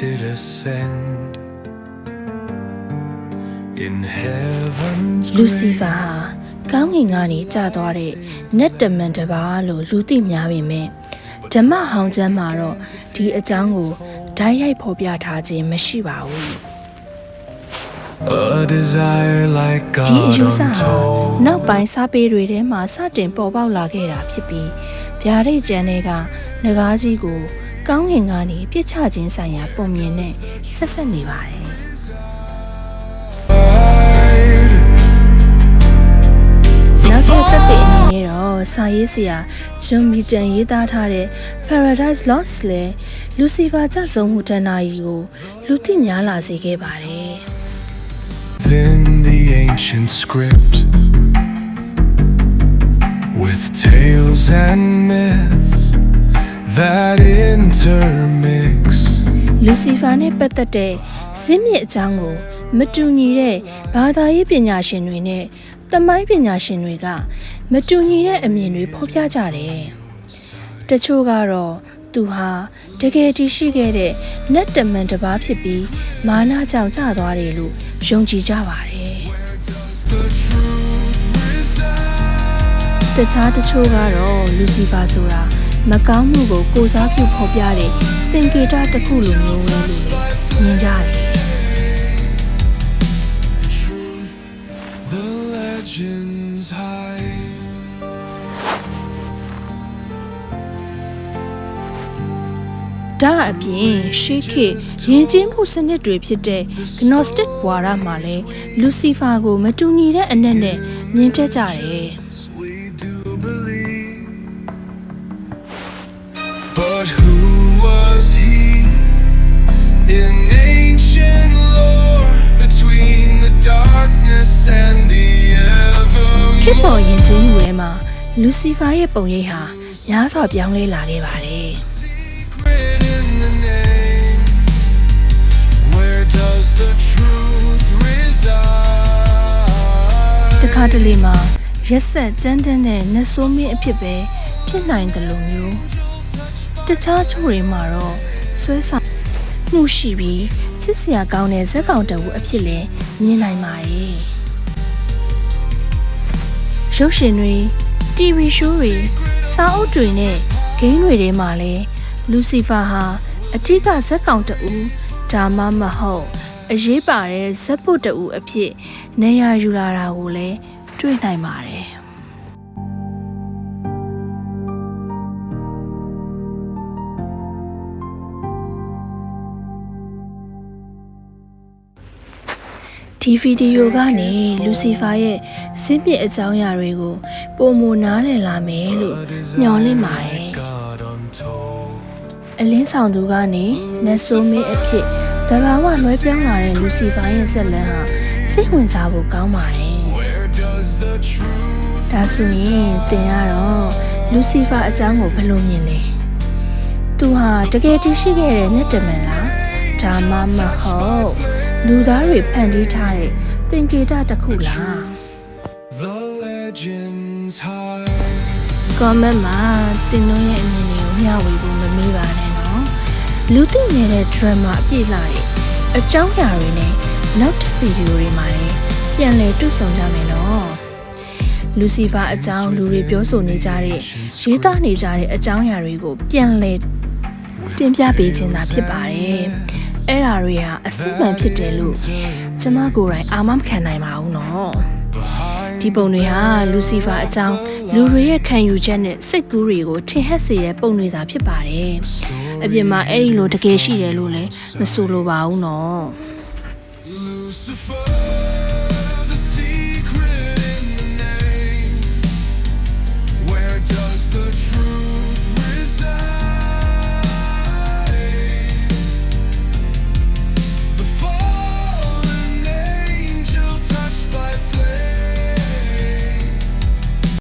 did ascend in heaven's လူစီဖာဟာကောင်းကင်ကနေကျသွားတဲ့နတ်တမန်တစ်ပါးလို့လူသိများပေမဲ့ဓမ္မဟောင်းကျမ်းမှာတော့ဒီအကြောင်းကိုဓာတ်ရိုက်ဖော်ပြထားခြင်းမရှိပါဘူး a desire like ဒီအ God ယူဆဟာ untold နောက်ပိုင်းစာပေတွေထဲမှာစတင်ပေါ်ပေါက်လာခဲ့တာဖြစ်ပြီးဗျာဒိတ်ကျမ်းတွေကငကားကြီးကို ကောင်းကင်ကနေပြစ်ချခြင်းဆိုင်ရာပုံမြင်နဲ့ဆက်ဆက်နေပါတယ်နောက်ထပ်သက်သေအနေနဲ့တော့စာရေးဆရာဂျွန်မီတန်ရေးသားထားတဲ့ Paradise Lost လဲလူစီဖာကြဆုံးမှုတဏ္ဍာကြီးကိုလူသိများလာစေခဲ့ပါတယ် Then the ancient script with tales and myths that intermix. လူစီဖာနဲ့ပတ်သက်တဲ့ဇင်းမြစ်အကြောင်းကိုမတူညီတဲ့ဘာသာရေးပညာရှင်တွေနဲ့တမိုင်းပညာရှင်တွေက မတူညီတဲ့အမြင်တွေဖော်ပြကြတယ်။တချို့ကတော့သူဟာတကယ်တည်ရှိခဲ့တဲ့နတ်တမန်တစ်ပါးဖြစ်ပြီးမာနကြောင့်ကျသွားတယ်လို့ယုံကြည်ကြပါတယ်။တခြားတချို့ကတော့လူစီဖာဆိုတာ မကောင်းမှုကိုကိုစားပြုဖော်ပြတဲ့သင်္ကေတတစ်ခုလိုမျိုးပဲလို့လည်းမြင်ကြတယ်။ The legends hide. ဒါအပြင်ရှေးခေတ်ယဉ်ကျေးမှုစနစ်တွေဖြစ်တဲ့ Gnostic ဝါဒမှာလည်းလူစီဖာကိုမတူညီတဲ့အနက်နဲ့မြင်တတ်ကြတယ် ပေါ်ယဉ်ကျေးမှုထဲမှာလူစီဖာရဲ့ပုံရိပ်ဟာများစွာပြောင်းလဲလာခဲ့ပါတယ် secret in the name? Where does the truth reside? တခါတလေမှာရက်ဆက်ကြမ်းတမ်းတဲ့နတ်ဆိုးမင်းအဖြစ်ပဲဖြစ်နိုင်တယ်လို့မျိုးတခြားချို့တွေမှာတော့ဆွဲဆောင်မှုရှိပြီးချစ်စရာကောင်းတဲ့ဇက်ကောင်တဝူအဖြစ်လဲမြင်နိုင်ပါတယ် ရုပ်ရှင်တွေ TV show တွေစာအုပ်တွေနဲ့ဂိမ်းတွေထဲမှာလဲလူစီဖာဟာအထက်ကဇက်ကောင်တဝူဒါမှမဟုတ်အရေးပါတဲ့ဇက်ပုတ်တဝူအဖြစ်နေရာယူလာတာကိုလည်းတွေ့နိုင်ပါတယ်။။ ဒီဗီဒီယိုကနေလူစီဖာရဲ့စင်းပြစ်အကြောင်းအရာတွေကိုပုံမနားလည်လာမယ်လို့ညွှန်လင့်ပါတယ် God untold. ။အလင်းဆောင်သူကနေနတ်ဆိုးမင်းအဖြစ်တဘာဝလွှဲပြောင်းလာတဲ့လူစီဖာရဲ့ဆက်လန်းဟာစိတ်ဝင်စားဖို့ကောင်းပါတယ်။ Where does the truth ဒါဆိုရင်သင်ကတော့လူစီဖာအကြောင်းကိုဘယ်လိုမြင်လဲသူဟာတကယ်တည်ရှိခဲ့တဲ့နဲ့တမန်လားဒါမှမဟုတ် လူသားတွေဖန်တီးထားတဲ့သင်္ကေတတစ်ခုလား the legends hide? comment မှာသင်တို့ရဲ့အမြင်တွေကိုမျှဝေဖို့မမေ့ပါနဲ့နော်လူသိနေတဲ့ drama အပြည့်လာတဲ့အကြောင်းအရာတွေနဲ့နောက်ထပ်ဗီဒီယိုတွေမှာလည်းပြန်လည်တွေ့ဆုံကြမယ်နော်လူစီဖာအကြောင်းလူတွေပြောဆိုနေကြတဲ့ရေးသားနေကြတဲ့အကြောင်းအရာတွေကိုပြန်လည်တင်ပြပေးခြင်းသာဖြစ်ပါတယ် အဲ့ဓာတွေဟာအစစ်မှန်ဖြစ်တယ်လို့ကျမကိုယ်တိုင်အာမမခံနိုင်ပါဘူးနော်ဒီပုံတွေဟာလူစီဖာအကြောင်းလူတွေရဲ့ခံယူချက်နဲ့စိတ်ကူးတွေကိုထင်ဟပ်စေတဲ့ပုံတွေသာဖြစ်ပါတယ်။အပြင်မှာအဲ့ဒီလိုတကယ်ရှိတယ်လို့လည်းမဆိုလိုပါဘူးနော်။ Lucifer